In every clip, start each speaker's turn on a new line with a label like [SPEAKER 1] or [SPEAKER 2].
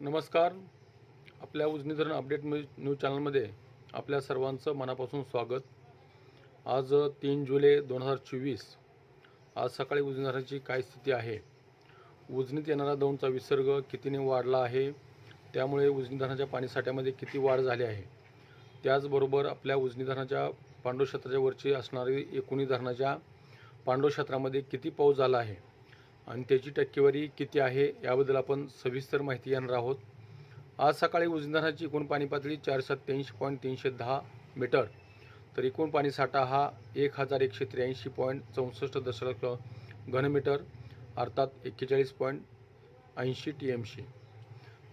[SPEAKER 1] नमस्कार. आपल्या उजनी धरण अपडेट न्यूज न्यूज चॅनलमध्ये आपल्या सर्वांचं मनापासून स्वागत. आज तीन जुलै दोन हजार चोवीस. आज सकाळी उजनी धरणाची काय स्थिती आहे? उजनीत येणारा दौंडचा विसर्ग कितीने वाढला आहे? त्यामुळे उजनी धरणाच्या पाणीसाठ्यामध्ये किती वाढ झाली आहे? त्याचबरोबर आपल्या उजनी धरणाच्या पांडव क्षेत्राच्या वरची असणारी एकूणी धरणाच्या पांडव क्षेत्रामध्ये किती पाऊस झाला आहे? आणि त्याची टक्केवारी किती आहे याबद्दल आपण सविस्तर माहिती घेणार आहोत. आज सकाळी उजनी एकूण पाणी पातळी चार सत्याऐंशी पॉईंट तीनशे दहा मीटर तर एकूण पाणीसाठा हा एक हजार एकशे त्र्याऐंशी पॉईंट चौसष्ट दशलक्ष घनमीटर अर्थात एक्केचाळीस पॉईंट ऐंशी टी एम सी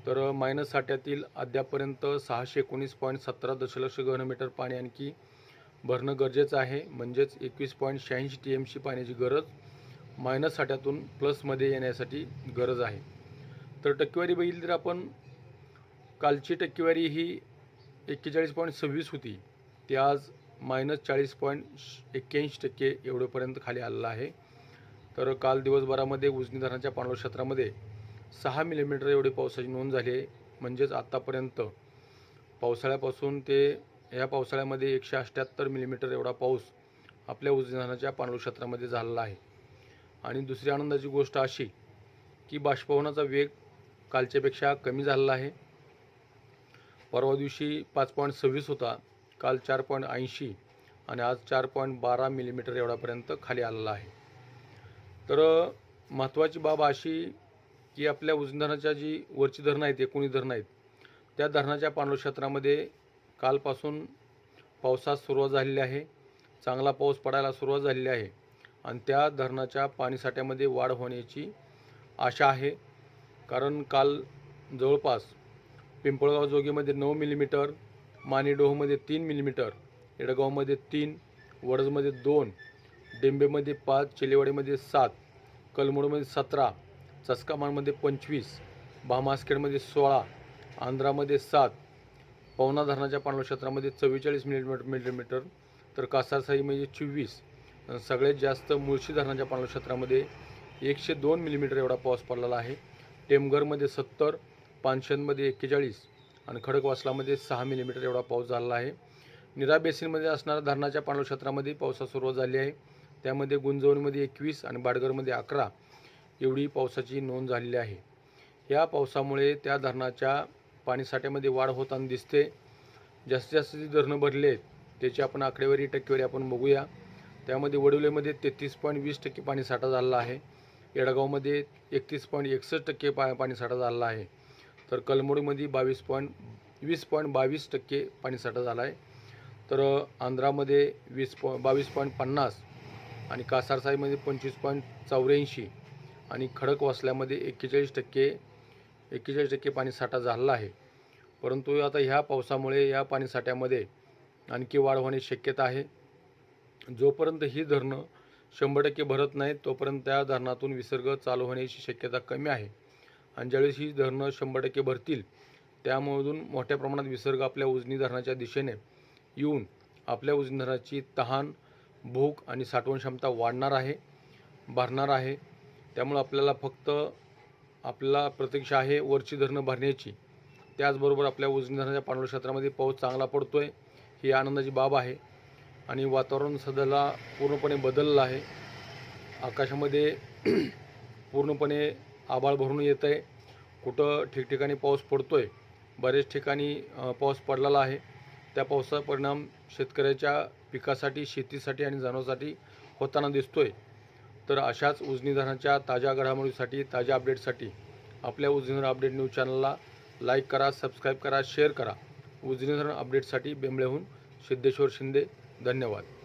[SPEAKER 1] तर मायनस साठ्यातील अद्यापर्यंत सहाशे एकोणीस पॉईंट सतरा दशलक्ष घनमीटर पाणी आणखी भरणं गरजेचं आहे. म्हणजेच एकवीस पॉईंट शहाऐंशी टी एम सी पाण्याची गरज मायनस साठ्यातून प्लसमध्ये येण्यासाठी गरज आहे. तर टक्केवारी बघितली तर आपण कालची टक्केवारी ही एक्केचाळीस पॉईंट सव्वीस होती. ती आज मायनस चाळीस पॉईंट एक्क्याऐंशी टक्के एवढेपर्यंत खाली आलेलं आहे. तर काल दिवसभरामध्ये उजनी धरणाच्या पाणलोट क्षेत्रामध्ये सहा मिलीमीटर एवढी पावसाची नोंद झाली आहे. म्हणजेच आत्तापर्यंत पावसाळ्यापासून ते या पावसाळ्यामध्ये एकशे अठ्ठ्याहत्तर मिलीमीटर एवढा पाऊस आपल्या उजनी धरणाच्या पाणलोट क्षेत्रामध्ये झालेला आहे. आणि दुसरी आनंदाची गोष्ट अशी की बाष्पवनाचा वेग कालच्यापेक्षा कमी झालेला आहे. परवा दिवशी पाच पॉईंट सव्वीस होता काल चार पॉईंट ऐंशी आणि आज चार पॉईंट बारा मिलीमीटर एवढ्यापर्यंत खाली आलेला आहे. तर महत्त्वाची बाब अशी की आपल्या उजनी धरणाच्या जी वरची धरणं आहेत एकोणी धरणं आहेत त्या धरणाच्या पाणलोट क्षेत्रामध्ये कालपासून पावसास सुरुवात झालेली आहे. चांगला पाऊस पडायला सुरुवात झालेली आहे. आणि त्या धरणाच्या पाणीसाठ्यामध्ये वाढ होण्याची आशा आहे. कारण काल जवळपास पिंपळगाव जोगीमध्ये नऊ मिलीमीटर मानेडोहमध्ये तीन मिलीमीटर येडगावमध्ये तीन वडजमध्ये दोन डेंबेमध्ये पाच चिलेवाडीमध्ये सात कलमोडमध्ये सतरा चस्कामानमध्ये पंचवीस भामासखेडमध्ये सोळा आंध्रामध्ये सात पवना धरणाच्या पाणलोट क्षेत्रामध्ये चव्वेचाळीस मिलीमीटर मिलीमीटर तर कासारसाईमध्ये चोवीस सगळ्यात जास्त मुळशी धरणाच्या पाणलोट क्षेत्रामध्ये एकशे दोन मिलीमीटर एवढा पाऊस पडलेला आहे. टेमघरमध्ये सत्तर पानशनमध्ये एक्केचाळीस आणि खडकवासलामध्ये सहा मिलीमीटर एवढा पाऊस झालेला आहे. निरा बेसिनमध्ये असणाऱ्या धरणाच्या पाणलोट क्षेत्रामध्ये पावसास सुरुवात झाली आहे. त्यामध्ये गुंजवणमध्ये एकवीस आणि बाडगरमध्ये अकरा एवढी पावसाची नोंद झालेली आहे. या पावसामुळे त्या धरणाच्या पाणीसाठ्यामध्ये वाढ होताना दिसते. जास्तीत जास्त जी धरणं भरली आहेत त्याची आपण आकडेवारी टक्केवारी आपण बघूया. त्यामध्ये वडवलेमध्ये तेहतीस पॉईंट वीस टक्के पाणीसाठा झालेला आहे. येडगावमध्ये एकतीस पॉईंट एकसष्ट टक्के पा पाणीसाठा झालेला आहे. तर कलमोडीमध्ये बावीस पॉईंट वीस पॉईंट बावीस टक्के पाणीसाठा झाला आहे. तर आंध्रामध्ये वीस पॉ बावीस पॉईंट पन्नास आणि कासारसाईमध्ये पंचवीस पॉईंट चौऱ्याऐंशी आणि खडकवासल्यामध्ये एक्केचाळीस टक्के एक्केचाळीस टक्के पाणीसाठा झालेला आहे. परंतु आता ह्या पावसामुळे या पाणीसाठ्यामध्ये आणखी वाढ होण्याची शक्यता आहे. जोपर्यंत ही धरणं शंभर टक्के भरत नाहीत तोपर्यंत त्या धरणातून विसर्ग चालू होण्याची शक्यता कमी आहे. आणि ज्यावेळेस ही धरणं शंभर टक्के भरतील त्यामधून मोठ्या प्रमाणात विसर्ग आपल्या उजनी धरणाच्या दिशेने येऊन आपल्या उजनी धरणाची तहान भूक आणि साठवण क्षमता वाढणार आहे भरणार आहे. त्यामुळं आपल्याला फक्त आपला प्रतीक्षा आहे वरची धरणं भरण्याची. त्याचबरोबर आपल्या उजनी धरणाच्या पाणलोट क्षेत्रामध्ये पाऊस चांगला पडतो आहे ही आनंदाची बाब आहे. आणि वातावरण सध्याला पूर्णपणे बदललं आहे. आकाशामध्ये पूर्णपणे आभाळ भरून येत आहे. कुठं ठिकठिकाणी पाऊस पडतो आहे बरेच ठिकाणी पाऊस पडलेला आहे. त्या पावसाचा परिणाम शेतकऱ्याच्या पिकासाठी शेतीसाठी आणि जनावरांसाठी होताना दिसतो आहे तर अशाच उजनीधरणाच्या ताज्या घडामोडीसाठी ताज्या अपडेटसाठी आपल्या उजनीधरण अपडेट न्यूज चॅनलला लाईक करा सबस्क्राईब करा शेअर करा. उजनीधरण अपडेटसाठी बेंबळेहून सिद्धेश्वर शिंदे. धन्यवाद.